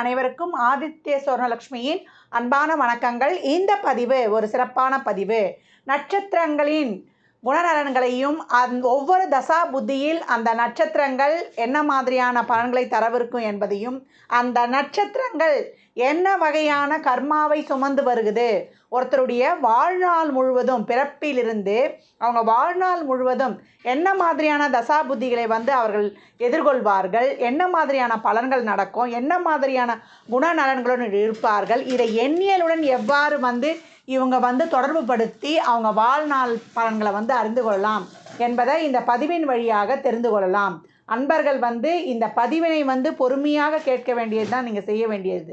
அனைவருக்கும் ஆதித்ய சுவர்ணலக்ஷ்மியின் அன்பான வணக்கங்கள். இந்த பதிவு ஒரு சிறப்பான பதிவு. நட்சத்திரங்களின் குணநலன்களையும் அந் ஒவ்வொரு தசா புத்தியில் அந்த நட்சத்திரங்கள் என்ன மாதிரியான பலன்களை தரவிருக்கும் என்பதையும் அந்த நட்சத்திரங்கள் என்ன வகையான கர்மாவை சுமந்து வருகுது? ஒருத்தருடைய வாழ்நாள் முழுவதும் பிறப்பிலிருந்து அவங்க வாழ்நாள் முழுவதும் என்ன மாதிரியான தசா புத்திகளை வந்து அவர்கள் எதிர்கொள்வார்கள்? என்ன மாதிரியான பலன்கள் நடக்கும்? என்ன மாதிரியான குணநலன்களுடன் இருப்பார்கள்? இதை எண்ணியலுடன் எவ்வாறு வந்து இவங்க வந்து தொடர்பு படுத்தி அவங்க வாழ்நாள் பலன்களை வந்து அறிந்து கொள்ளலாம் என்பதை இந்த பதிவின் வழியாக தெரிந்து கொள்ளலாம். அன்பர்கள் வந்து இந்த பதிவினை வந்து பொறுமையாக கேட்க வேண்டியது தான் நீங்கள் செய்ய வேண்டியது.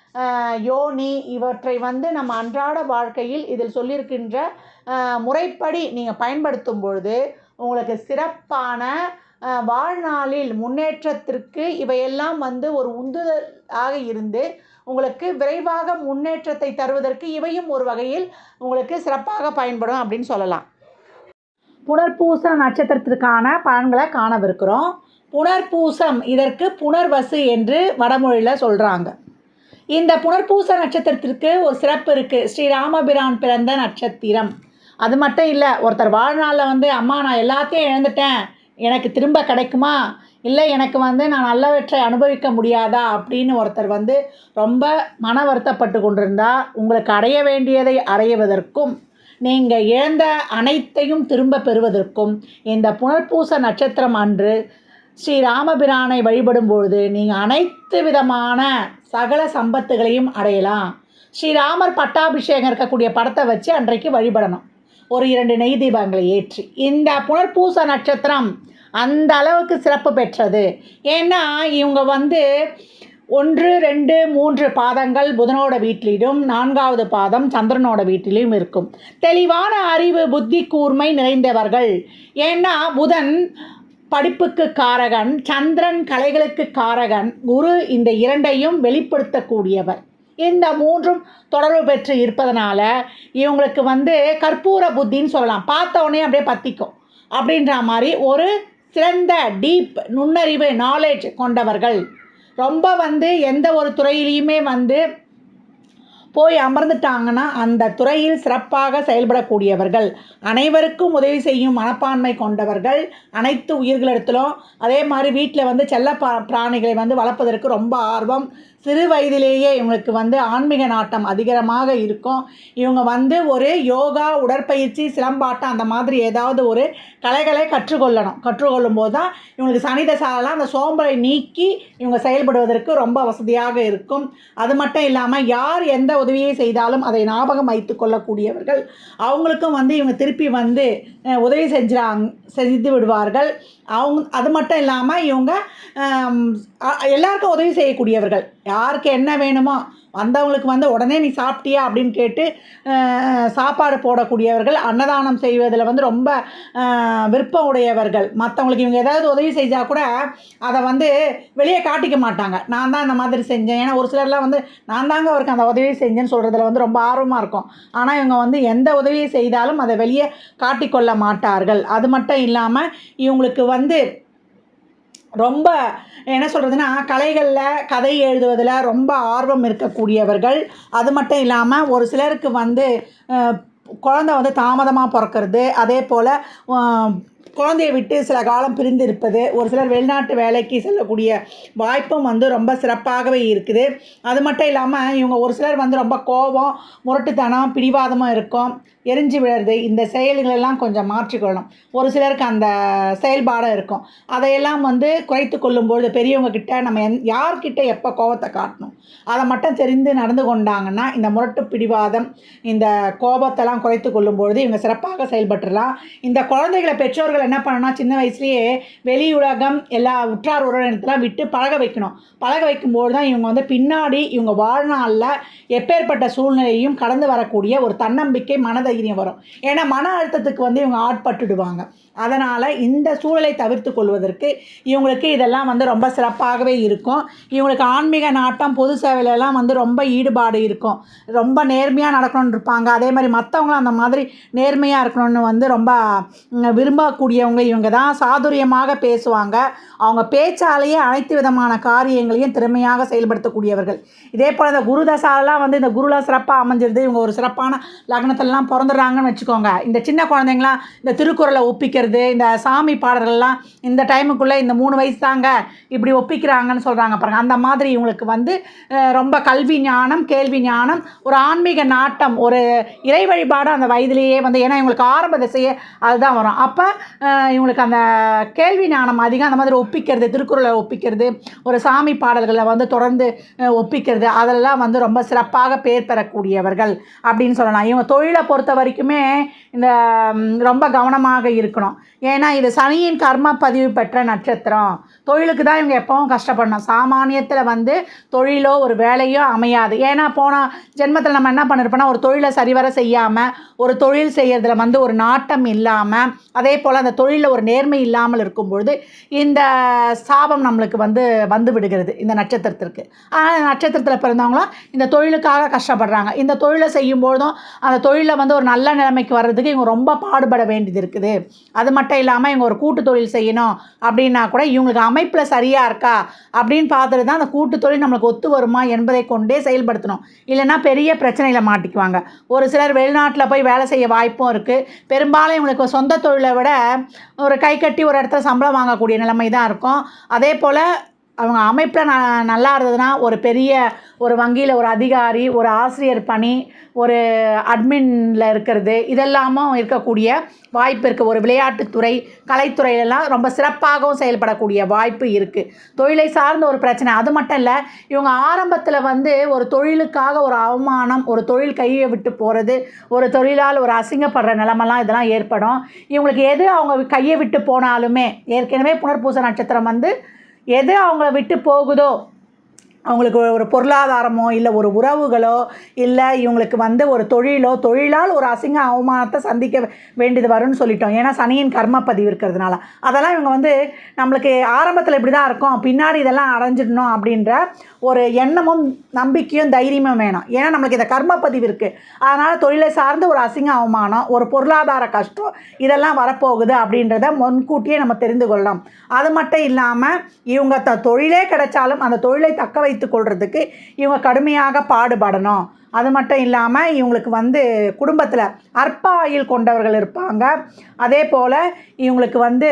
யோனி இவற்றை வந்து நம்ம அன்றாட வாழ்க்கையில் இதில் சொல்லியிருக்கின்ற முறைப்படி நீங்கள் பயன்படுத்தும் பொழுது உங்களுக்கு சிறப்பான வாழ்நாளில் முன்னேற்றத்திற்கு இவையெல்லாம் வந்து ஒரு உந்துதலாக இருந்து உங்களுக்கு விரைவாக முன்னேற்றத்தை தருவதற்கு இவையும் ஒரு வகையில் உங்களுக்கு சிறப்பாக பயன்படும் அப்படின்னு சொல்லலாம். புனர்பூச நட்சத்திரத்திற்கான பலன்களை காணவிருக்கிறோம். புனர்பூசம் இதற்கு புனர்வசு என்று வடமொழியில் சொல்கிறாங்க இந்த புனர்பூச நட்சத்திரத்திற்கு ஒரு சிறப்பு இருக்குது ஸ்ரீராமபிரான் பிறந்த நட்சத்திரம். அது மட்டும் இல்லை ஒருத்தர் வாழ்நாளில் வந்து அம்மா நான் எல்லாத்தையும் இழந்துட்டேன். எனக்கு திரும்ப கிடைக்குமா? இல்லை எனக்கு வந்து நான் நல்லவற்றை அனுபவிக்க முடியாதா? அப்படின்னு ஒருத்தர் வந்து ரொம்ப மன வருத்தப்பட்டு கொண்டிருந்தால் உங்களுக்கு அடைய வேண்டியதை அடைவதற்கும் நீங்கள் இழந்த அனைத்தையும் திரும்ப பெறுவதற்கும் இந்த புனர்பூச நட்சத்திரம் அன்று ஸ்ரீ ராமபிரானை வழிபடும் பொழுது நீங்கள் அனைத்து விதமான சகல சம்பத்துகளையும் அடையலாம். ஸ்ரீராமர் பட்டாபிஷேகம் இருக்கக்கூடிய படத்தை வச்சு அன்றைக்கு வழிபடணும். ஒரு இரண்டு நெய் தீபங்களை ஏற்றி. இந்த புனர்பூச நட்சத்திரம் அந்த அளவுக்கு சிறப்பு பெற்றது. ஏன்னா இவங்க வந்து ஒன்று ரெண்டு மூன்று பாதங்கள் புதனோட வீட்டிலும் நான்காவது பாதம் சந்திரனோட வீட்டிலும் இருக்கும். தெளிவான அறிவு புத்தி கூர்மை நிறைந்தவர்கள். ஏன்னா புதன் படிப்புக்கு காரகன் சந்திரன் கலைகளுக்கு காரகன் குரு இந்த இரண்டையும் வெளிப்படுத்தக்கூடியவர். இந்த மூன்றும் தொடர்பு பெற்று இருப்பதனால இவங்களுக்கு வந்து கற்பூர புத்தின்னு சொல்லலாம். பார்த்த உடனே அப்படியே பற்றிக்கும் அப்படின்ற மாதிரி ஒரு சிறந்த டீப் நுண்ணறிவு நாலேஜ் கொண்டவர்கள். ரொம்ப வந்து எந்த ஒரு துறையிலையுமே வந்து போய் அமர்ந்துட்டாங்கன்னா அந்த துறையில் சிறப்பாக செயல்படக்கூடியவர்கள் அனைவருக்கும் உதவி செய்யும் மனப்பான்மை கொண்டவர்கள் அனைத்து உயிர்களிடத்திலும் அதே மாதிரி வீட்டில் வந்து செல்ல பா பிராணிகளை வந்து வளர்ப்பதற்கு ரொம்ப ஆர்வம். சிறு வயதிலேயே இவங்களுக்கு வந்து ஆன்மீக நாட்டம் அதிகரமாக இருக்கும். இவங்க வந்து ஒரு யோகா உடற்பயிற்சி சிலம்பாட்டம் அந்த மாதிரி ஏதாவது ஒரு கலைகளை கற்றுக்கொள்ளணும். கற்றுக்கொள்ளும் போது தான் இவங்களுக்கு சனி தசாலாம் அந்த சோம்பலை நீக்கி இவங்க செயல்படுவதற்கு ரொம்ப வசதியாக இருக்கும். அது மட்டும் இல்லாமல் யார் எந்த உதவியை செய்தாலும் அதை ஞாபகம் வைத்து கொள்ளக்கூடியவர்கள். அவங்களுக்கும் வந்து இவங்க திருப்பி வந்து உதவி செஞ்சுறாங்க செய்து விடுவார்கள். அவங்க அது மட்டும் இல்லாமல் இவங்க எல்லாருக்கும் உதவி செய்யக்கூடியவர்கள். யாருக்கு என்ன வேணுமோ வந்தவங்களுக்கு வந்து உடனே நீ சாப்பிட்டியா அப்படின்னு கேட்டு சாப்பாடு போடக்கூடியவர்கள் அன்னதானம் செய்வதில் வந்து ரொம்ப விருப்பம் உடையவர்கள். மற்றவங்களுக்கு இவங்க ஏதாவது உதவி செஞ்சால் கூட அதை வந்து வெளியே காட்டிக்க மாட்டாங்க. நான் தான் இந்த மாதிரி செஞ்சேன். ஏன்னா ஒரு சிலர்லாம் வந்து நான் தாங்க அவருக்கு அந்த உதவி செஞ்சேன்னு சொல்கிறதுல வந்து ரொம்ப ஆர்வமாக இருக்கும். ஆனால் இவங்க வந்து எந்த உதவியை செய்தாலும் அதை வெளியே காட்டிக்கொள்ள மாட்டார்கள். அது மட்டும் இல்லாமல் இவங்களுக்கு வந்து ரொம்ப என்ன சொல்கிறதுனா கலைகளில் கதை எழுதுவதில் ரொம்ப ஆர்வம் இருக்கக்கூடியவர்கள். அது மட்டும் இல்லாமல் ஒரு சிலருக்கு வந்து குழந்த குழந்தை வந்து தாமதமாக பிறக்கிறது. அதே போல் குழந்தையை விட்டு சில காலம் பிரிந்து இருப்பது ஒரு சிலர் வெளிநாட்டு வேலைக்கு செல்லக்கூடிய வாய்ப்பும் வந்து ரொம்ப சிறப்பாகவே இருக்குது. அது மட்டும் இல்லாமல் இவங்க ஒரு சிலர் வந்து ரொம்ப கோபம் முரட்டுத்தனம் பிடிவாதமாக இருக்கும் எரிஞ்சு விழுறது இந்த செயல்களெல்லாம் கொஞ்சம் மாற்றிக்கொள்ளணும். ஒரு சிலருக்கு அந்த செயல்பாடும் இருக்கும். அதையெல்லாம் வந்து குறைத்து கொள்ளும்பொழுது பெரியவங்க கிட்ட நம்ம எந் யார்கிட்ட எப்போ கோபத்தை காட்டணும்? அதை மட்டும் தெரிந்து நடந்து கொண்டாங்கன்னா இந்த முரட்டு பிடிவாதம் இந்த கோபத்தெல்லாம் குறைத்து கொள்ளும்பொழுது இவங்க சிறப்பாக செயல்பட்டுலாம் இந்த குழந்தைகளை பெற்றோர்கள் என்ன பண்ணணும்னா சின்ன வயசுலேயே வெளி உலகம் எல்லா உற்றார் உறவினத்தெல்லாம் விட்டு பழக வைக்கணும். பழக வைக்கும்போது தான் இவங்க வந்து பின்னாடி இவங்க வாழ்நாளில் எப்பேற்பட்ட சூழ்நிலையும் கடந்து வரக்கூடிய ஒரு தன்னம்பிக்கை மனதைரியம் வரும். ஏன்னா மன அழுத்தத்துக்கு வந்து இவங்க ஆட்பட்டுடுவாங்க. அதனால் இந்த சூழலை தவிர்த்து கொள்வதற்கு இவங்களுக்கு இதெல்லாம் வந்து ரொம்ப சிறப்பாகவே இருக்கும். இவங்களுக்கு ஆன்மீக நாட்டம் பொது சேவையிலலாம் வந்து ரொம்ப ஈடுபாடு இருக்கும். ரொம்ப நேர்மையாக நடக்கணும்னு இருப்பாங்க. அதே மாதிரி மற்றவங்களும் அந்த மாதிரி நேர்மையாக இருக்கணும்னு வந்து ரொம்ப விரும்பக்கூடிய விரும்பக்கூடியவங்க இவங்க தான் சாதுரியமாக பேசுவாங்க. அவங்க பேச்சாலேயே அனைத்து விதமான காரியங்களையும் திறமையாக செயல்படுத்தக்கூடியவர்கள். இதே போல் இந்த குரு தசாலெலாம் வந்து இந்த குருலாம் சிறப்பாக அமைஞ்சிருது. இவங்க ஒரு சிறப்பான லக்னத்திலலாம் பிறந்துடுறாங்கன்னு வச்சுக்கோங்க. இந்த சின்ன குழந்தைங்களாம் இந்த திருக்குறளை ஒப்பிக்கிறது இந்த சாமி பாடல்கள்லாம் இந்த டைமுக்குள்ளே இந்த மூணு வயசு தாங்க இப்படி ஒப்பிக்கிறாங்கன்னு சொல்கிறாங்க பாருங்க. அந்த மாதிரி இவங்களுக்கு வந்து ரொம்ப கல்வி ஞானம் கேள்வி ஞானம் ஒரு ஆன்மீக நாட்டம் ஒரு இறை வழிபாடு அந்த வயதிலேயே வந்து ஏன்னா இவங்களுக்கு ஆரம்ப திசையே அதுதான் வரும். அப்போ இவங்களுக்கு அந்த கேள்வி ஞானம் அதிகம் அந்த மாதிரி ஒப்பிக்கிறது திருக்குறளை ஒப்பிக்கிறது ஒரு சாமி பாடல்களை வந்து தொடர்ந்து ஒப்பிக்கிறது அதெல்லாம் வந்து ரொம்ப சிறப்பாக பேர் பெறக்கூடியவர்கள் அப்படின்னு சொல்லலாம். இவங்க தொழிலை பொறுத்த வரைக்குமே இந்த ரொம்ப கவனமாக இருக்கணும். ஏன்னா இது சனியின் கர்ம பதிவு பெற்ற நட்சத்திரம். தொழிலுக்கு தான் இவங்க எப்பவும் கஷ்டப்படணும். சாமானியத்தில் வந்து தொழிலோ ஒரு வேலையோ அமையாது. ஏன்னா போன ஜென்மத்தில் நம்ம என்ன பண்ணிருப்போம்னா ஒரு தொழிலை சரிவர செய்யாமல் ஒரு தொழில் செய்கிறதுல வந்து ஒரு நாட்டம் இல்லாமல் அதே போல் அந்த தொழிலில் ஒரு நேர்மை இல்லாமல் இருக்கும்பொழுது இந்த சாபம் நம்மளுக்கு வந்து வந்து விடுகிறது இந்த நட்சத்திரத்திற்கு. ஆனால் இந்த நட்சத்திரத்தில் பிறந்தவங்களாம் இந்த தொழிலுக்காக கஷ்டப்படுறாங்க. இந்த தொழிலை செய்யும்பொழுதும் அந்த தொழிலை வந்து ஒரு நல்ல நிலைமைக்கு வர்றதுக்கு இவங்க ரொம்ப பாடுபட வேண்டியது இருக்குது. அது மட்டும் இல்லாமல் இவங்க ஒரு கூட்டு தொழில் செய்யணும் அப்படின்னா கூட இவங்களுக்கு அமைப்பில் சரியாக இருக்கா அப்படின்னு பார்த்துட்டு தான் அந்த கூட்டு தொழில் நம்மளுக்கு ஒத்து வருமா என்பதை கொண்டே செயல்படுத்தணும். இல்லைன்னா பெரிய பிரச்சனையில் மாட்டிக்குவாங்க. ஒரு சிலர் வெளிநாட்டில் போய் வேலை செய்ய வாய்ப்பும் இருக்குது பெரும்பாலும் இவங்களுக்கு சொந்த தொழிலை விட ஒரு கை கட்டி ஒரு இடத்துல சம்பளம் வாங்கக்கூடிய நிலைமை தான் இருக்கும். அதே போல் அவங்க அமைப்பில் ந நல்லா இருந்ததுன்னா ஒரு பெரிய ஒரு வங்கியில் ஒரு அதிகாரி ஒரு ஆசிரியர் பணி ஒரு அட்மினில் இருக்கிறது இதெல்லாமும் இருக்கக்கூடிய வாய்ப்பு இருக்குது ஒரு விளையாட்டுத்துறை கலைத்துறையிலலாம் ரொம்ப சிறப்பாகவும் செயல்படக்கூடிய வாய்ப்பு இருக்குது தொழிலை சார்ந்த ஒரு பிரச்சனை. அது மட்டும் இல்லை இவங்க ஆரம்பத்தில் வந்து ஒரு தொழிலுக்காக ஒரு அவமானம் ஒரு தொழில் கையை விட்டு போகிறது ஒரு தொழிலால் ஒரு அசிங்கப்படுற நிலமெல்லாம் இதெல்லாம் ஏற்படும். இவங்களுக்கு எது அவங்க கையை விட்டு போனாலுமே ஏற்கனவே புனர்பூச நட்சத்திரம் வந்து எது அவங்கள விட்டு போகுதோ அவங்களுக்கு ஒரு பொருளாதாரமோ இல்லை ஒரு உறவுகளோ இல்லை இவங்களுக்கு வந்து ஒரு தொழிலோ தொழிலால் ஒரு அசிங்க அவமானத்தை சந்திக்க வேண்டியது வரும்னு சொல்லிட்டோம். ஏன்னா சனியின் கர்ம பதிவு இருக்கிறதுனால. அதெல்லாம் இவங்க வந்து நம்மளுக்கு ஆரம்பத்தில் இப்படி தான் இருக்கும். பின்னாடி இதெல்லாம் அடைஞ்சிடணும் அப்படின்ற ஒரு எண்ணமும் நம்பிக்கையும் தைரியமும் வேணும். ஏன்னா நம்மளுக்கு இந்த கர்ம பதிவு இருக்குது அதனால் தொழிலை சார்ந்து ஒரு அசிங்க அவமானம் ஒரு பொருளாதார கஷ்டம் இதெல்லாம் வரப்போகுது அப்படின்றத முன்கூட்டியே நம்ம தெரிந்து கொள்ளலாம். அது மட்டும் இல்லாமல் இவங்க த தொழிலே கிடைச்சாலும் அந்த தொழிலை தக்க வைத்து கொள்றதுக்கு இவங்க கடுமையாக பாடுபடணும். அது மட்டும் இல்லாமல் இவங்களுக்கு வந்து குடும்பத்தில் அற்ப ஆயுள் கொண்டவர்கள் இருப்பாங்க. அதே போல் இவங்களுக்கு வந்து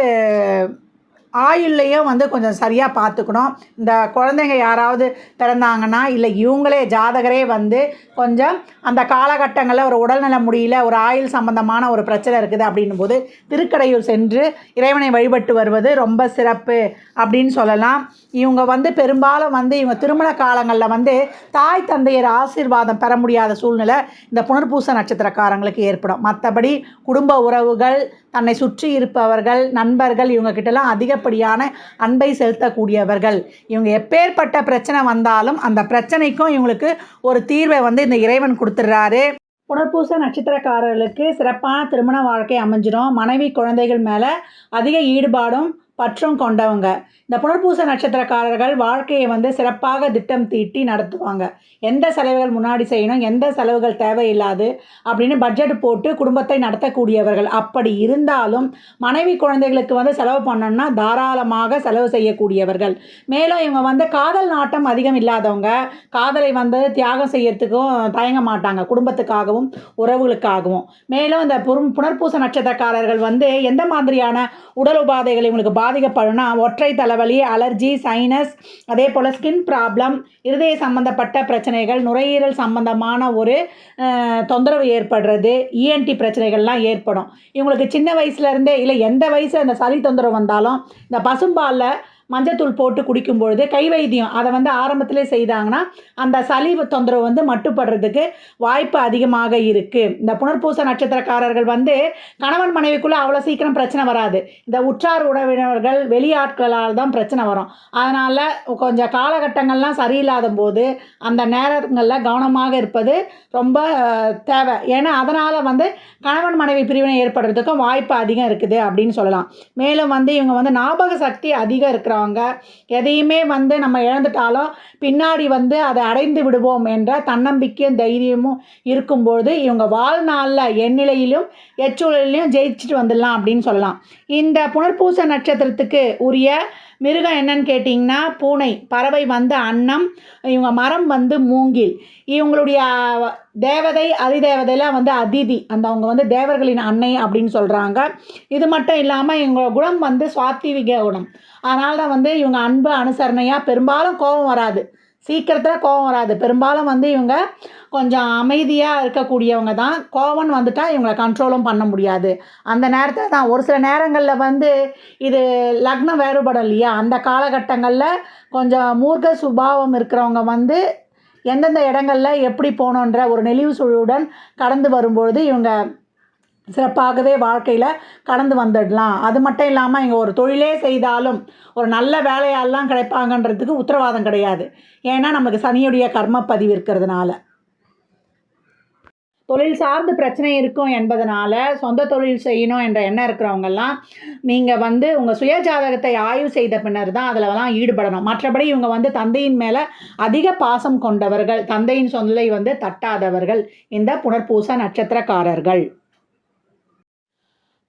ஆயுள்லையும் வந்து கொஞ்சம் சரியாக பார்த்துக்கணும். இந்த குழந்தைங்க யாராவது பிறந்தாங்கன்னா இல்லை இவங்களே ஜாதகரே வந்து கொஞ்சம் அந்த காலகட்டங்களில் ஒரு உடல்நல முடியல ஒரு ஆயுள் சம்பந்தமான ஒரு பிரச்சனை இருக்குது அப்படின்னும் போது திருக்கடையூர் சென்று இறைவனை வழிபட்டு வருவது ரொம்ப சிறப்பு அப்படின்னு சொல்லலாம். இவங்க வந்து பெரும்பாலும் வந்து இவங்க திருமண காலங்களில் வந்து தாய் தந்தையர் ஆசீர்வாதம் பெற முடியாத சூழ்நிலை இந்த புனர்பூச நட்சத்திரக்காரங்களுக்கு ஏற்படும். மற்றபடி குடும்ப உறவுகள் தன்னை சுற்றி இருப்பவர்கள் நண்பர்கள் இவங்கக்கிட்டலாம் அதிக அதிகப்படியான அன்பை செலுத்தக்கூடியவர்கள். இவங்க எப்பேற்பட்ட பிரச்சனை வந்தாலும் அந்த பிரச்சனைக்கும் இவங்களுக்கு ஒரு தீர்வை வந்து இந்த இறைவன் கொடுத்துட்றாரு. புனர்பூச நட்சத்திரக்காரர்களுக்கு சிறப்பான திருமண வாழ்க்கை அமைஞ்சிடும். மனைவி குழந்தைகள் மேலே அதிக ஈடுபாடும் பற்றும் கொண்டவங்க. இந்த புனர்பூச நட்சத்திரக்காரர்கள் வாழ்க்கையை வந்து சிறப்பாக திட்டம் தீட்டி நடத்துவாங்க. எந்த செலவுகள் முன்னாடி செய்யணும் எந்த செலவுகள் தேவையில்லாது அப்படின்னு பட்ஜெட் போட்டு குடும்பத்தை நடத்தக்கூடியவர்கள். அப்படி இருந்தாலும் மனைவி குழந்தைகளுக்கு வந்து செலவு பண்ணணும்னா தாராளமாக செலவு செய்யக்கூடியவர்கள். மேலும் இவங்க வந்து காதல் நாட்டம் அதிகம் இல்லாதவங்க. காதலை வந்து தியாகம் செய்யறதுக்கும் தயங்க மாட்டாங்க. குடும்பத்துக்காகவும் உறவுகளுக்காகவும். மேலும் இந்த புரும் புனர்பூச நட்சத்திரக்காரர்கள் வந்து எந்த மாதிரியான உடல் உபாதைகள் இவங்களுக்கு பா பாதிக்கப்படும்னா ஒற்றை தலைவலி அலர்ஜி சைனஸ் அதே போல் ஸ்கின் ப்ராப்ளம் இருதய சம்பந்தப்பட்ட பிரச்சனைகள் நுரையீரல் சம்பந்தமான ஒரு தொந்தரவு ஏற்படுறது இஎன்டி பிரச்சனைகள்லாம் ஏற்படும். இவங்களுக்கு சின்ன வயசுலேருந்தே இல்லை எந்த வயசில் அந்த சளி தொந்தரவு வந்தாலும் இந்த பசும்பாலில் மஞ்சத்தூள் போட்டு குடிக்கும் பொழுது கை வைத்தியம் அதை வந்து ஆரம்பத்திலே செய்தாங்கன்னா அந்த சளி தொந்தரவு வந்து மட்டுப்படுறதுக்கு வாய்ப்பு அதிகமாக இருக்குது இந்த புனர்பூச நட்சத்திரக்காரர்கள் வந்து கணவன் மனைவிக்குள்ளே அவ்வளோ சீக்கிரம் பிரச்சனை வராது. இந்த உற்றார் உறவினர்கள் வெளியாட்களால் தான் பிரச்சனை வரும். அதனால் கொஞ்சம் காலகட்டங்கள்லாம் சரியில்லாத போது அந்த நேரங்களில் கவனமாக இருப்பது ரொம்ப தேவை. ஏன்னா அதனால் வந்து கணவன் மனைவி பிரிவினை ஏற்படுறதுக்கும் வாய்ப்பு அதிகம் இருக்குது அப்படின்னு சொல்லலாம். மேலும் வந்து இவங்க வந்து ஞாபக சக்தி அதிகம் இருக்கிறவங்க எதையுமே வந்து நம்ம இழந்துட்டாலும் பின்னாடி வந்து அதை அடைந்து விடுவோம் என்ற தன்னம்பிக்கையும் தைரியமும் இருக்கும்பொழுது இவங்க வாழ்நாளில் எந்நிலையிலும் எச்சூழலிலும் ஜெயிச்சுட்டு வந்துடலாம் அப்படின்னு சொல்லலாம். இந்த புனர்பூச நட்சத்திரத்துக்கு உரிய மிருகம் என்னன்னு கேட்டிங்கன்னா பூனை பறவை வந்து அன்னம் இவங்க மரம் வந்து மூங்கில். இவங்களுடைய தேவதை அதிதேவதையெல்லாம் வந்து அதிதி. அந்த அவங்க வந்து தேவர்களின் அன்னை அப்படின்னு சொல்கிறாங்க இது மட்டும் இல்லாமல் இவங்க குணம் வந்து சுவாத்திவிக குணம். அதனால தான் வந்து இவங்க அன்பு அனுசரணையாக பெரும்பாலும் கோபம் வராது. சீக்கிரத்தில் கோபம் வராது. பெரும்பாலும் வந்து இவங்க கொஞ்சம் அமைதியாக இருக்கக்கூடியவங்க தான். கோபம்னு வந்துட்டால் இவங்களை கண்ட்ரோலும் பண்ண முடியாது. அந்த நேரத்தில் தான் ஒரு சில நேரங்களில் வந்து இது லக்னம் வேறுபடும் இல்லையா? அந்த காலகட்டங்களில் கொஞ்சம் மூர்க்க சுபாவம் இருக்கிறவங்க வந்து எந்தெந்த இடங்களில் எப்படி போகணுன்ற ஒரு நெளிவு சுழிவுடன் கடந்து வரும்பொழுது இவங்க சிறப்பாகவே வாழ்க்கையில் கடந்து வந்துடலாம். அது மட்டும் இல்லாமல் இங்கே ஒரு தொழிலே செய்தாலும் ஒரு நல்ல வேலையாலாம் கிடைப்பாங்கன்றதுக்கு உத்தரவாதம் கிடையாது. ஏன்னா நமக்கு சனியுடைய கர்ம பதிவு இருக்கிறதுனால. தொழில் சார்ந்து பிரச்சனை இருக்கும் என்பதனால சொந்த தொழில் செய்யணும் என்ற எண்ணம் இருக்கிறவங்கெல்லாம் நீங்கள் வந்து உங்கள் சுய ஜாதகத்தை ஆய்வு செய்த பின்னர் தான் அதிலலாம் ஈடுபடணும். மற்றபடி இவங்க வந்து தந்தையின் மேலே அதிக பாசம் கொண்டவர்கள் தந்தையின் சொல்லை வந்து தட்டாதவர்கள் இந்த புனர்பூச நட்சத்திரக்காரர்கள்.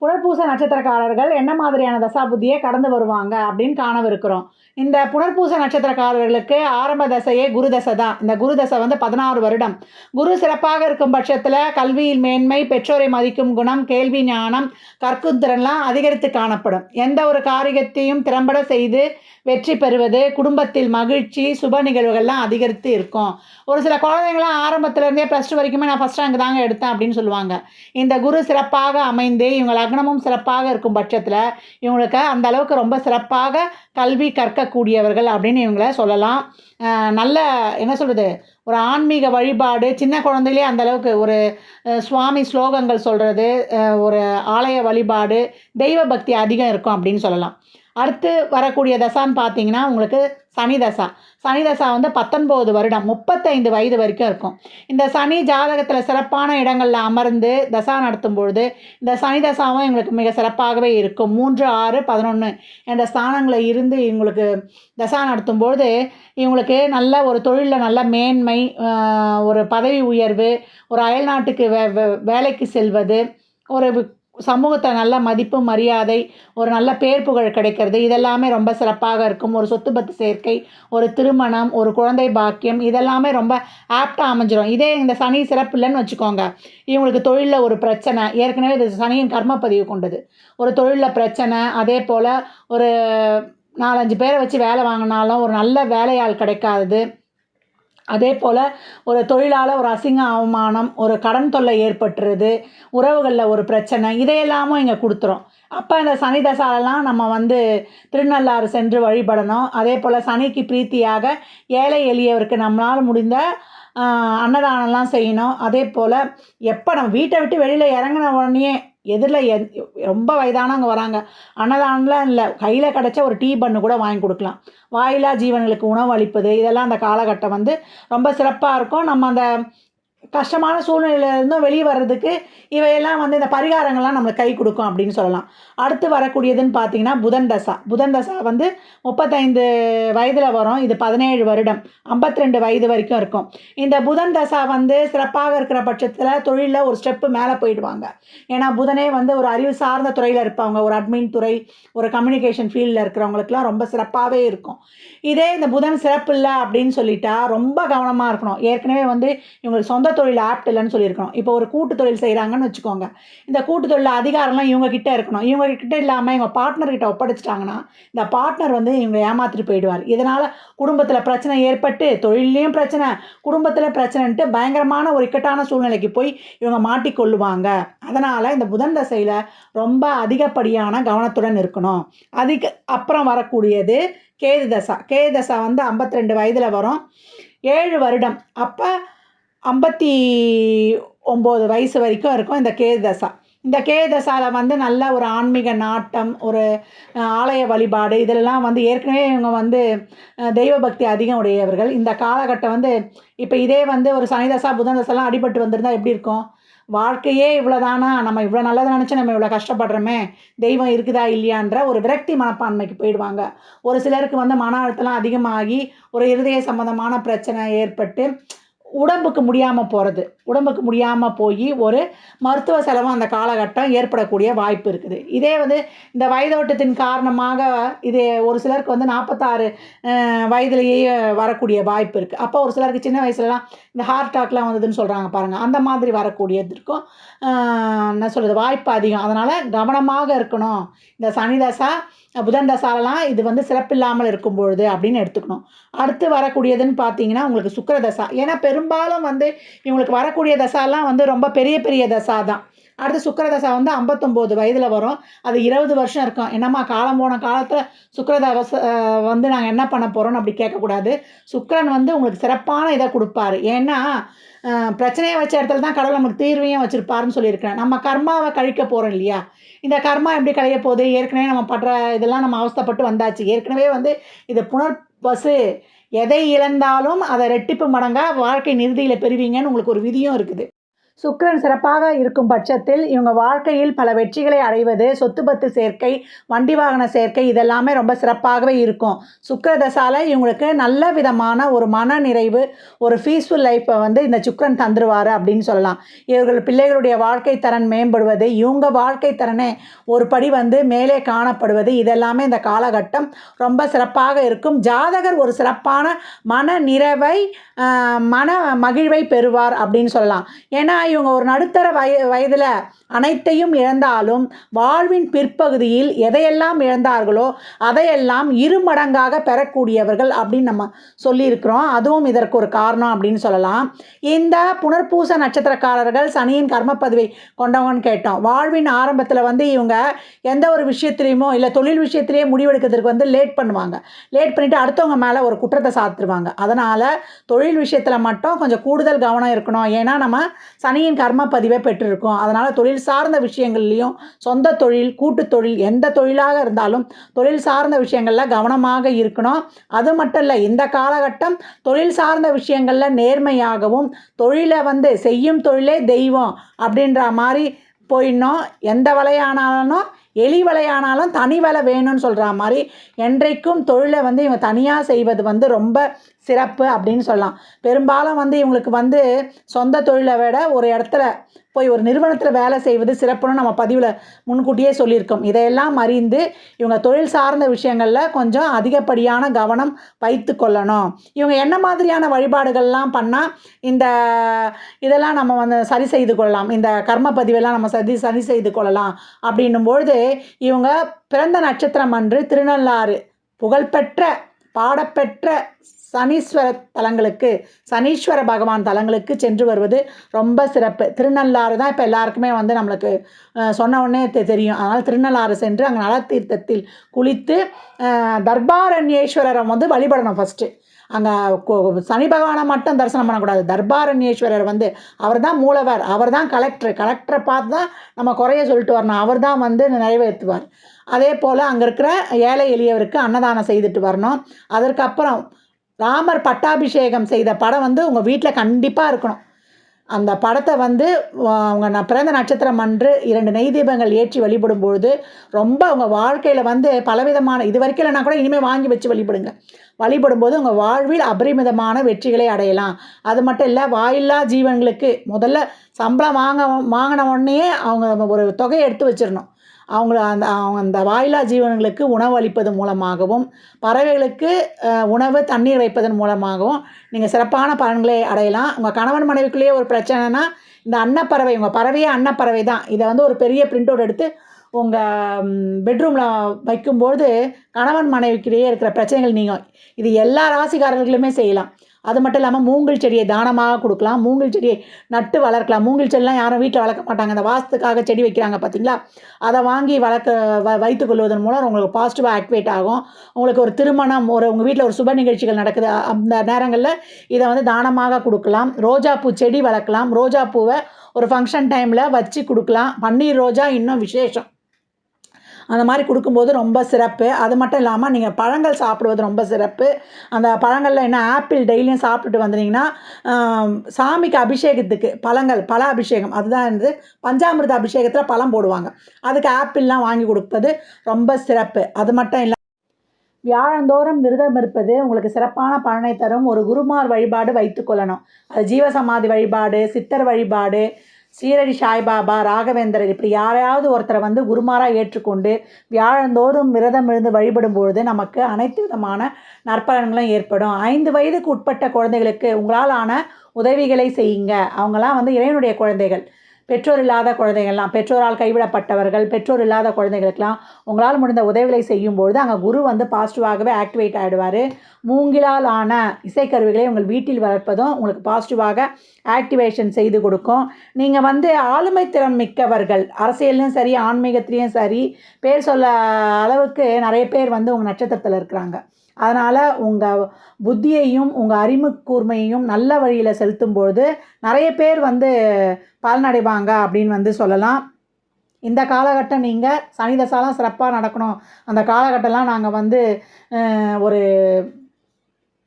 புனர்பூச நட்சத்திரக்காரர்கள் என்ன மாதிரியான தசாபுத்தியை கடந்து வருவாங்க அப்படின்னு காணவிருக்கிறோம். இந்த புனர்பூச நட்சத்திரக்காரர்களுக்கு ஆரம்ப தசையே குரு தசை தான். இந்த குரு தசை வந்து பதினாறு வருடம். குரு சிறப்பாக இருக்கும் பட்சத்தில் கல்வியில் மேன்மை பெற்றோரை மதிக்கும் குணம் கேள்வி ஞானம் கற்கும் திறன்லாம் அதிகரித்து காணப்படும். எந்த ஒரு காரியத்தையும் திறம்பட செய்து வெற்றி பெறுவது குடும்பத்தில் மகிழ்ச்சி சுப நிகழ்வுகள்லாம் அதிகரித்து இருக்கும். ஒரு சில குழந்தைங்களாம் ஆரம்பத்துலேருந்தே ப்ளஸ் டூ வரைக்குமே நான் ஃபஸ்ட் ரேங்க் தாங்க எடுத்தேன் அப்படின்னு சொல்லுவாங்க. இந்த குரு சிறப்பாக அமைந்து இவங்க லக்னமும் சிறப்பாக இருக்கும் பட்சத்தில் இவங்களுக்கு அந்த அளவுக்கு ரொம்ப சிறப்பாக கல்வி கற்கக்கூடியவர்கள் அப்படின்னு இவங்கள சொல்லலாம். நல்ல என்ன சொல்கிறது ஒரு ஆன்மீக வழிபாடு சின்ன குழந்தையிலே அந்தளவுக்கு ஒரு சுவாமி ஸ்லோகங்கள் சொல்கிறது ஒரு ஆலய வழிபாடு தெய்வ பக்தி அதிகம் இருக்கும் அப்படின்னு சொல்லலாம். அடுத்து வரக்கூடிய தசான்னு பார்த்தீங்கன்னா உங்களுக்கு சனி தசா. சனி தசா வந்து பத்தொன்பது வருடம் முப்பத்தைந்து வயது வரைக்கும் இருக்கும். இந்த சனி ஜாதகத்தில் சிறப்பான இடங்களில் அமர்ந்து தசா நடத்தும் பொழுது இந்த சனி தசாவும் எங்களுக்கு மிக சிறப்பாகவே இருக்கும். மூன்று ஆறு பதினொன்று என்ற ஸ்தானங்களில் இருந்து இவங்களுக்கு தசா நடத்தும் பொழுது இவங்களுக்கு நல்ல ஒரு தொழிலில் நல்ல மேன்மை ஒரு பதவி உயர்வு ஒரு அயல்நாட்டுக்கு வே வே- வேலைக்கு செல்வது ஒரு சமூகத்தை நல்ல மதிப்பு மரியாதை ஒரு நல்ல பேர் புகழ் கிடைக்கிறது. இதெல்லாமே ரொம்ப சிறப்பாக இருக்கும். ஒரு சொத்து பத்து சேர்க்கை ஒரு திருமணம் ஒரு குழந்தை பாக்கியம் இதெல்லாமே ரொம்ப ஆப்டாக அமைஞ்சிரும். இதே இந்த சனி சிறப்பு இல்லைன்னு வச்சுக்கோங்க. இவங்களுக்கு தொழிலில் ஒரு பிரச்சனை. ஏற்கனவே இது சனியின் கர்மப்பதிவு கொண்டது. ஒரு தொழிலில் பிரச்சனை அதே போல் ஒரு நாலஞ்சு பேரை வச்சு வேலை வாங்கினாலும் ஒரு நல்ல வேலையாள் கிடைக்காதது. அதே போல் ஒரு தொழிலால் ஒரு அசிங்க அவமானம் ஒரு கடன் தொல்லை ஏற்பட்டுருது உறவுகளில் ஒரு பிரச்சனை இதையெல்லாமும் இங்கே கொடுத்துரும் அப்போ இந்த சனி தசாலெல்லாம் நம்ம வந்து திருநள்ளாறு சென்று வழிபடணும். அதே போல் சனிக்கு பிரீத்தியாக ஏழை எளியவருக்கு நம்மளால் முடிந்த அன்னதானம்லாம் செய்யணும். அதே போல் எப்போ நம்ம வீட்டை விட்டு வெளியில் இறங்கின உடனே எதிரில் எந் ரொம்ப வயதானவங்க வராங்க. அன்னதானலாம் இல்லை. கையில் கிடச்ச ஒரு டீ பண்ணு கூட வாங்கி கொடுக்கலாம். வாயிலா ஜீவன்களுக்கு உணவு அளிப்பது இதெல்லாம் அந்த காலகட்டம் வந்து ரொம்ப சிறப்பாக இருக்கும். நம்ம அந்த கஷ்டமான சூழ்நிலையிலேருந்தும் வெளியே வர்றதுக்கு இவையெல்லாம் வந்து இந்த பரிகாரங்கள்லாம் நம்மளுக்கு கை கொடுக்கும் அப்படின்னு சொல்லலாம். அடுத்து வரக்கூடியதுன்னு பார்த்தீங்கன்னா புதன் தசா. புதன் தசா வந்து முப்பத்தைந்து வயதில் வரும். இது பதினேழு வருடம். ஐம்பத்தி ரெண்டு வயது வரைக்கும் இருக்கும். இந்த புதன் தசா வந்து சிறப்பாக இருக்கிற பட்சத்தில் தொழிலில் ஒரு ஸ்டெப்பு மேலே போயிடுவாங்க. ஏன்னா புதனே வந்து ஒரு அறிவு சார்ந்த துறையில் இருப்பவங்க. ஒரு அட்மின் துறை ஒரு கம்யூனிகேஷன் ஃபீல்டில் இருக்கிறவங்களுக்குலாம் ரொம்ப சிறப்பாகவே இருக்கும். இதே இந்த புதன் சிறப்பு இல்லை அப்படின்னு சொல்லிட்டா ரொம்ப கவனமாக இருக்கணும். ஏற்கனவே வந்து இவங்களுக்கு சொந்த தொழில் ஆப்ட் இல்லைன்னு சொல்லியிருக்கணும். இப்போ ஒரு கூட்டு தொழில் செய்கிறாங்கன்னு வச்சுக்கோங்க. இந்த கூட்டு தொழில் அதிகாரம்லாம் இவங்க கிட்டே இருக்கணும். இவங்க கிட்ட இல்லாமல் இவங்க பார்ட்னர் கிட்ட ஒப்படைச்சிட்டாங்கன்னா இந்த பார்ட்னர் வந்து இவங்க ஏமாத்திட்டு போயிடுவார். இதனால் குடும்பத்தில் பிரச்சனை ஏற்பட்டு தொழிலையும் பிரச்சனை குடும்பத்தில் பிரச்சனைன்ட்டு பயங்கரமான ஒரு இக்கட்டான சூழ்நிலைக்கு போய் இவங்க மாட்டிக்கொள்ளுவாங்க. அதனால் இந்த புதன் தசையில் ரொம்ப அதிகப்படியான கவனத்துடன் இருக்கணும். அதுக்கு அப்புறம் வரக்கூடியது கேது தசா. கேது தசா வந்து 52 ரெண்டு வயதில் வரும். ஏழு வருடம். அப்போ ஐம்பத்தி ஒம்பது வயசு வரைக்கும் இருக்கும் இந்த கேது தசா இந்த கேது தசாவில் வந்து நல்ல ஒரு ஆன்மீக நாட்டம் ஒரு ஆலய வழிபாடு இதிலெல்லாம் வந்து ஏற்கனவே இவங்க வந்து தெய்வ பக்தி அதிகம் உடையவர்கள். இந்த காலகட்டம் வந்து இப்போ இதே வந்து ஒரு சனி தசா புதன் தசாலாம் அடிபட்டு வந்திருந்தா எப்படி இருக்கும்? வாழ்க்கையே இவ்வளோதானா நம்ம இவ்வளோ நல்லதை நினச்சி நம்ம இவ்வளோ கஷ்டப்படுறோமே தெய்வம் இருக்குதா இல்லையான்ற ஒரு விரக்தி மனப்பான்மைக்கு போயிடுவாங்க. ஒரு சிலருக்கு வந்து மன அழுத்தம்லாம் அதிகமாகி ஒரு இருதய சம்மந்தமான பிரச்சனை ஏற்பட்டு உடம்புக்கு முடியாமல் போகிறது உடம்புக்கு முடியாமல் போய் ஒரு மருத்துவ செலவும் அந்த காலகட்டம் ஏற்படக்கூடிய வாய்ப்பு இருக்குது. இதே வந்து இந்த வயதோட்டத்தின் காரணமாக இது ஒரு சிலருக்கு வந்து நாற்பத்தாறு வயதுலேயே வரக்கூடிய வாய்ப்பு இருக்குது அப்போ ஒரு சிலருக்கு சின்ன வயசுலலாம் இந்த ஹார்ட் அட்டாக்லாம் வந்ததுன்னு சொல்கிறாங்க பாருங்கள் அந்த மாதிரி வரக்கூடியதற்கும் என்ன சொல்கிறது வாய்ப்பு அதிகம். அதனால் கவனமாக இருக்கணும். இந்த சனி தசா புதன் தசாலலாம் இது வந்து சிறப்பில்லாமல் இருக்கும் பொழுது அப்படின்னு எடுத்துக்கணும். அடுத்து வரக்கூடியதுன்னு பார்த்தீங்கன்னா உங்களுக்கு சுக்கிர தசா. ஏன்னா பெரும்பாலும் வந்து இவங்களுக்கு வரக்கூடிய தசாலாம் வந்து ரொம்ப பெரிய பெரிய தசா தான் அடுத்து சுக்கரதசா வந்து ஐம்பத்தொம்போது வயதில் வரும். அது இருபது வருஷம் இருக்கும். என்னம்மா காலம் போன காலத்தில் சுக்கிர வந்து நாங்கள் என்ன பண்ண போகிறோம்னு அப்படி கேட்கக்கூடாது. சுக்கரன் வந்து உங்களுக்கு சிறப்பான இதை கொடுப்பாரு. ஏன்னா பிரச்சனையை வச்ச இடத்துல தான் கடவுள் நமக்கு தீர்வையும் வச்சுருப்பாருன்னு சொல்லியிருக்கிறேன். நம்ம கர்மாவை கழிக்க போகிறோம் இல்லையா? இந்த கர்மா எப்படி கழிய போகுது? ஏற்கனவே நம்ம படுற இதெல்லாம் நம்ம அவஸ்தைப்பட்டு வந்தாச்சு. ஏற்கனவே வந்து இது புனர்பசு எதை இழந்தாலும் அதை ரெட்டிப்பு மடங்காக வாழ்க்கை நிறுதியில் பெறுவீங்கன்னு உங்களுக்கு ஒரு விதியும் இருக்குது. சுக்கரன் சிறப்பாக இருக்கும் பட்சத்தில் இவங்க வாழ்க்கையில் பல வெற்றிகளை அடைவது சொத்து பத்து சேர்க்கை வண்டி வாகன சேர்க்கை இதெல்லாமே ரொம்ப சிறப்பாகவே இருக்கும். சுக்கர தசால இவங்களுக்கு நல்ல விதமான ஒரு மன நிறைவு ஒரு பீஸ்ஃபுல் லைஃப்பை வந்து இந்த சுக்கரன் தந்துருவார் அப்படின்னு சொல்லலாம். இவர்கள் பிள்ளைகளுடைய வாழ்க்கை தரன் மேம்படுவது இவங்க வாழ்க்கை தரனே ஒரு படி வந்து மேலே காணப்படுவது இதெல்லாமே இந்த காலகட்டம் ரொம்ப சிறப்பாக இருக்கும். ஜாதகர் ஒரு சிறப்பான மன நிறைவை மன மகிழ்வை பெறுவார் அப்படின்னு சொல்லலாம். ஏன்னா இவங்க ஒரு நடுத்தர வய வயதில் அனைத்தையும் இழந்தாலும் வாழ்வின் பிற்பகுதியில் எதையெல்லாம் இழந்தார்களோ அதையெல்லாம் இரு மடங்காக பெறக்கூடியவர்கள் அப்படின்னு நம்ம சொல்லியிருக்கிறோம். அதுவும் இதற்கு ஒரு காரணம் அப்படின்னு சொல்லலாம். இந்த புனர்பூச நட்சத்திரக்காரர்கள் சனியின் கர்மப்பதிவை கொண்டவங்கன்னு கேட்டோம். வாழ்வின் ஆரம்பத்தில் வந்து இவங்க எந்த ஒரு விஷயத்துலையுமோ இல்லை தொழில் விஷயத்திலேயே முடிவெடுக்கிறதுக்கு வந்து லேட் பண்ணுவாங்க. லேட் பண்ணிவிட்டு அடுத்தவங்க மேலே ஒரு குற்றத்தை சாத்துருவாங்க. அதனால் தொழில் விஷயத்தில் மட்டும் கொஞ்சம் கூடுதல் கவனம் இருக்கணும். ஏன்னா நம்ம சனி சனியின் கர்ம பதிவை பெற்றிருக்கும். அதனால் தொழில் சார்ந்த விஷயங்கள்லையும் சொந்த தொழில் கூட்டு தொழில் எந்த தொழிலாக இருந்தாலும் தொழில் சார்ந்த விஷயங்களில் கவனமாக இருக்கணும். அது மட்டும் இல்லை இந்த காலகட்டம் தொழில் சார்ந்த விஷயங்களில் நேர்மையாகவும் தொழிலை வந்து செய்யும் தொழிலே தெய்வம் அப்படின்ற மாதிரி போயிடணும். எந்த வலையானாலும் எலி வலையானாலும் தனி வலை வேணும்னு சொல்கிற மாதிரி என்றைக்கும் தொழிலை வந்து இவங்க தனியாக செய்வது வந்து ரொம்ப சிறப்பு அப்படின்னு சொல்லலாம். பெரும்பாலும் வந்து இவங்களுக்கு வந்து சொந்த தொழிலை விட ஒரு இடத்துல போய் ஒரு நிறுவனத்தில் வேலை செய்வது சிறப்புன்னு நம்ம பதிவில் முன்கூட்டியே சொல்லியிருக்கோம். இதையெல்லாம் அறிந்து இவங்க தொழில் சார்ந்த விஷயங்களில் கொஞ்சம் அதிகப்படியான கவனம் வைத்து கொள்ளணும். இவங்க என்ன மாதிரியான வழிபாடுகள்லாம் பண்ணால் இந்த இதெல்லாம் நம்ம வந்து சரி செய்து கொள்ளலாம். இந்த கர்ம பதிவெல்லாம் நம்ம சரி சரி செய்து கொள்ளலாம் அப்படின்னும் பொழுது இவங்க பிறந்த நட்சத்திரம் அன்று திருநள்ளாறு. புகழ்பெற்ற பாடப்பெற்ற சனீஸ்வர தலங்களுக்கு சனீஸ்வர பகவான் தலங்களுக்கு சென்று வருவது ரொம்ப சிறப்பு. திருநள்ளாறு தான் இப்போ எல்லாருக்குமே வந்து நம்மளுக்கு சொன்ன உடனே தெரியும். அதனால் திருநள்ளாறு சென்று அங்கே நலத்தீர்த்தத்தில் குளித்து தர்பாரண்யேஸ்வரரை வந்து வழிபடணும் ஃபஸ்ட்டு அங்கே சனி பகவானை மட்டும் தரிசனம் பண்ணக்கூடாது. தர்பாரண்யேஸ்வரர் வந்து அவர் தான் மூலவர் அவர் தான் கலெக்டர் கலெக்டரை பார்த்து தான் நம்ம குறைய சொல்லிட்டு வரணும். அவர் தான் வந்து நிறைவேற்றுவார். அதே போல் அங்கே இருக்கிற ஏழை எளியவருக்கு அன்னதானம் செய்துட்டு வரணும். அதற்கப்புறம் ராமர் பட்டாபிஷேகம் செய்த படம் வந்து உங்கள் வீட்டில் கண்டிப்பாக இருக்கணும். அந்த படத்தை வந்து அவங்க நான் பிறந்த நட்சத்திரம் அன்று இரண்டு நெய் தீபங்கள் ஏற்றி வழிபடும் பொழுது ரொம்ப அவங்க வாழ்க்கையில் வந்து பலவிதமான இது வரைக்கும் இல்லைனா கூட இனிமேல் வாங்கி வச்சு வழிபடுங்க. வழிபடும்போது உங்கள் வாழ்வில் அபரிமிதமான வெற்றிகளை அடையலாம். அது மட்டும் இல்லை வாயில்லா ஜீவன்களுக்கு முதல்ல சம்பளம் வாங்க வாங்கின உடனே அவங்க ஒரு தொகையை எடுத்து வச்சிடணும். அவங்கள அந்த அவங்க அந்த வாயில்லா ஜீவன்களுக்கு உணவு அளிப்பது மூலமாகவும் பறவைகளுக்கு உணவு தண்ணீர் வைப்பதன் மூலமாகவும் நீங்கள் சிறப்பான பலன்களை அடையலாம். உங்கள் கணவன் மனைவிக்குள்ளேயே ஒரு பிரச்சனைனா இந்த அன்னப்பறவை உங்கள் பறவையே அன்னப்பறவை தான் இதை வந்து ஒரு பெரிய பிரிண்ட் அவுட் எடுத்து உங்கள் பெட்ரூமில் வைக்கும்போது கணவன் மனைவிக்கிடையே இருக்கிற பிரச்சனைகள் நீங்கள் இது எல்லா ராசிக்காரர்களுமே செய்யலாம். அது மட்டும் இல்லாமல் மூங்கில் செடியை தானமாக கொடுக்கலாம். மூங்கில் செடியை நட்டு வளர்க்கலாம். மூங்கில் செடிலாம் யாரும் வீட்டில் வளர்க்க மாட்டாங்க. அந்த வாஸ்துக்காக செடி வைக்கிறாங்க பார்த்தீங்களா அதை வாங்கி வளர்க்க வ வைத்துக்கொள்வதன் மூலம் உங்களுக்கு பாசிட்டிவாக ஆக்டிவேட் ஆகும். உங்களுக்கு ஒரு திருமணம் ஒரு உங்கள் வீட்டில் ஒரு சுப நிகழ்ச்சிகள் நடக்குது. அந்த நேரங்களில் இதை வந்து தானமாக கொடுக்கலாம். ரோஜாப்பூ செடி வளர்க்கலாம். ரோஜாப்பூவை ஒரு ஃபங்க்ஷன் டைமில் வச்சு கொடுக்கலாம். பன்னீர் ரோஜா இன்னும் விசேஷம். அந்த மாதிரி கொடுக்கும்போது ரொம்ப சிறப்பு. அது மட்டும் இல்லாமல் நீங்கள் பழங்கள் சாப்பிடுவது ரொம்ப சிறப்பு. அந்த பழங்களில் என்ன ஆப்பிள் டெய்லியும் சாப்பிட்டுட்டு வந்தீங்கன்னா சாமிக்கு அபிஷேகத்துக்கு பழங்கள் பழ அபிஷேகம். அதுதான் வந்து பஞ்சாமிர்த அபிஷேகத்தில் பழம் போடுவாங்க. அதுக்கு ஆப்பிள்லாம் வாங்கி கொடுப்பது ரொம்ப சிறப்பு. அது மட்டும் இல்லை வியாழந்தோறும் விரதம் இருப்பது உங்களுக்கு சிறப்பான பலனை தரும். ஒரு குருமார் வழிபாடு வைத்துக்கொள்ளணும் அது ஜீவசமாதி வழிபாடு சித்தர் வழிபாடு சீரடி சாய்பாபா ராகவேந்தரர் இப்படி யாரையாவது ஒருத்தரை வந்து குருமாராக ஏற்றுக்கொண்டு வியாழந்தோறும் விரதம் இருந்து வழிபடும் பொழுது நமக்கு அனைத்து விதமான நற்பலன்களும் ஏற்படும். ஐந்து வயதுக்கு உட்பட்ட குழந்தைகளுக்கு உங்களால் ஆன உதவிகளை செய்யுங்க. அவங்களாம் வந்து இறைவனுடைய குழந்தைகள். பெற்றோர் இல்லாத குழந்தைகள்லாம் பெற்றோரால் கைவிடப்பட்டவர்கள் பெற்றோர் இல்லாத குழந்தைகளுக்கெல்லாம் உங்களால் முடிந்த உதவிகளை செய்யும்பொழுது அங்கே குரு வந்து பாசிட்டிவாகவே ஆக்டிவேட் ஆகிடுவார் மூங்கிலால் ஆன இசைக்கருவிகளை உங்கள் வீட்டில் வளர்ப்பதும் உங்களுக்கு பாசிட்டிவாக ஆக்டிவேஷன் செய்து கொடுக்கும். நீங்கள் வந்து ஆளுமை திறன் மிக்கவர்கள் அரசியல்லையும் சரி ஆன்மீகத்திலையும் சரி பேர் சொல்ல அளவுக்கு நிறைய பேர் வந்து உங்கள் நட்சத்திரத்தில் இருக்கிறாங்க. அதனால் உங்கள் புத்தியையும் உங்கள் அறிவு கூர்மையையும் நல்ல வழியில் செலுத்தும்பொழுது நிறைய பேர் வந்து பலனடைவாங்க அப்படின்னு வந்து சொல்லலாம். இந்த காலகட்டம் நீங்கள் சனி தசாலாம் சிறப்பாக நடக்கணும். அந்த காலகட்டம்லாம் நாங்கள் வந்து ஒரு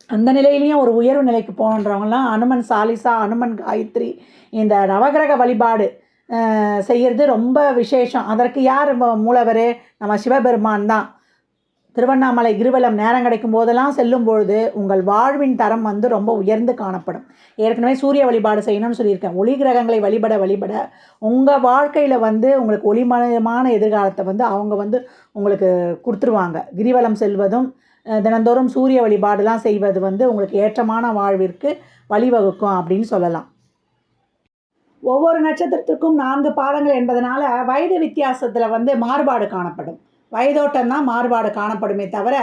அந்த நிலையிலையும் ஒரு உயர்வு நிலைக்கு போகணுன்றவங்கலாம் அனுமன் சாலிசா அனுமன் காயத்ரி இந்த நவகிரக வழிபாடு செய்கிறது ரொம்ப விசேஷம். அதற்கு யார் மூலவர்? நம்ம சிவபெருமான் தான். திருவண்ணாமலை கிருவலம் நேரம் கிடைக்கும் போதெல்லாம் செல்லும் பொழுது உங்கள் வாழ்வின் தரம் வந்து ரொம்ப உயர்ந்து காணப்படும். ஏற்கனவே சூரிய வழிபாடு செய்யணும்னு சொல்லியிருக்கேன். ஒளி கிரகங்களை வழிபட வழிபட உங்கள் வாழ்க்கையில் வந்து உங்களுக்கு ஒளிமயமான எதிர்காலத்தை வந்து அவங்க வந்து உங்களுக்கு கொடுத்துருவாங்க. கிரிவலம் செல்வதும் தினந்தோறும் சூரிய வழிபாடுலாம் செய்வது வந்து உங்களுக்கு ஏற்றமான வாழ்விற்கு வழிவகுக்கும் அப்படின்னு சொல்லலாம். ஒவ்வொரு நட்சத்திரத்திற்கும் நான்கு பாதங்கள் என்பதனால வயது வித்தியாசத்தில் வந்து மாறுபாடு காணப்படும். வயதோட்டம் தான் மாறுபாடு காணப்படுமே தவிர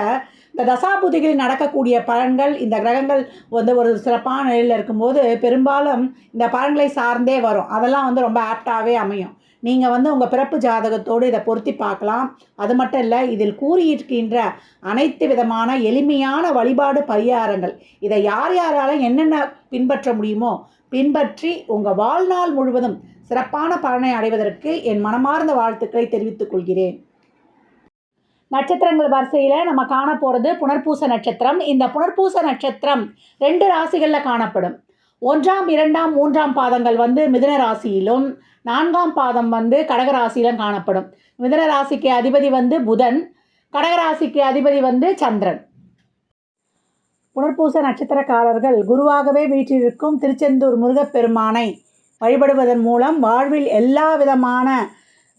இந்த தசாபுதிகளில் நடக்கக்கூடிய பலன்கள் இந்த கிரகங்கள் வந்து ஒரு சிறப்பான நிலையில் இருக்கும்போது பெரும்பாலும் இந்த பலன்களை சார்ந்தே வரும். அதெல்லாம் வந்து ரொம்ப ஆப்டாகவே அமையும். நீங்கள் வந்து உங்கள் பிறப்பு ஜாதகத்தோடு இதை பொருத்தி பார்க்கலாம். அது மட்டும் இல்லை இதில் கூறியிருக்கின்ற அனைத்து விதமான எளிமையான வழிபாடு பரிகாரங்கள். இதை யார் யாராலும் என்னென்ன பின்பற்ற முடியுமோ பின்பற்றி உங்கள் வாழ்நாள் முழுவதும் சிறப்பான பலனை அடைவதற்கு என் மனமார்ந்த வாழ்த்துக்களை தெரிவித்துக் கொள்கிறேன். நட்சத்திரங்கள் வரிசையில் நம்ம காண போகிறது புனர்பூச நட்சத்திரம். இந்த புனர்பூச நட்சத்திரம் ரெண்டு ராசிகளில் காணப்படும். ஒன்றாம் இரண்டாம் மூன்றாம் பாதங்கள் வந்து மிதுன ராசியிலும் நான்காம் பாதம் வந்து கடகராசியிலும் காணப்படும். மிதுன ராசிக்கு அதிபதி வந்து புதன் கடகராசிக்கு அதிபதி வந்து சந்திரன். புனர்பூச நட்சத்திரக்காரர்கள் குருவாகவே வீற்றிருக்கும் திருச்செந்தூர் முருகப்பெருமானை வழிபடுவதன் மூலம் வாழ்வில் எல்லா விதமான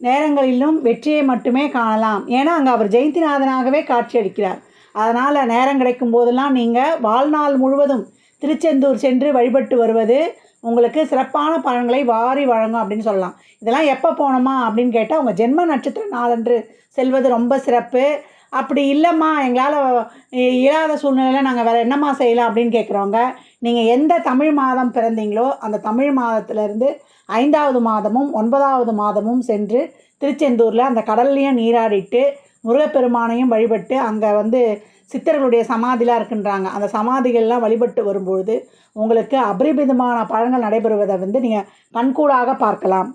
நேரங்களிலும் வெற்றியை மட்டுமே காணலாம். ஏன்னா அங்கே அவர் ஜெயந்திநாதனாகவே காட்சியளிக்கிறார். அதனால் நேரம் கிடைக்கும் போதெல்லாம் நீங்கள் வாழ்நாள் முழுவதும் திருச்செந்தூர் சென்று வழிபட்டு வருவது உங்களுக்கு சிறப்பான பலன்களை வாரி வழங்கும் அப்படின்னு சொல்லலாம். இதெல்லாம் எப்போ போனோமா அப்படின்னு கேட்டால் உங்கள் ஜென்ம நட்சத்திர நாளன்று செல்வது ரொம்ப சிறப்பு. அப்படி இல்லைம்மா எங்களால் இல்லாத சூழ்நிலையில் நாங்கள் வேறு என்னம்மா செய்யலாம் அப்படின்னு கேட்குறவங்க நீங்கள் எந்த தமிழ் மாதம் பிறந்தீங்களோ அந்த தமிழ் மாதத்திலிருந்து ஐந்தாவது மாதமும் ஒன்பதாவது மாதமும் சென்று திருச்செந்தூரில் அந்த கடல்லையும் நீராடிட்டு முருகப்பெருமானையும் வழிபட்டு அங்கே வந்து சித்தர்களுடைய சமாதிலாம் இருக்குன்றாங்க. அந்த சமாதிகள்லாம் வழிபட்டு வரும்பொழுது உங்களுக்கு அபரிமிதமான பலன்கள் நடைபெறுவதை வந்து நீங்கள் கண்கூடாக பார்க்கலாம்.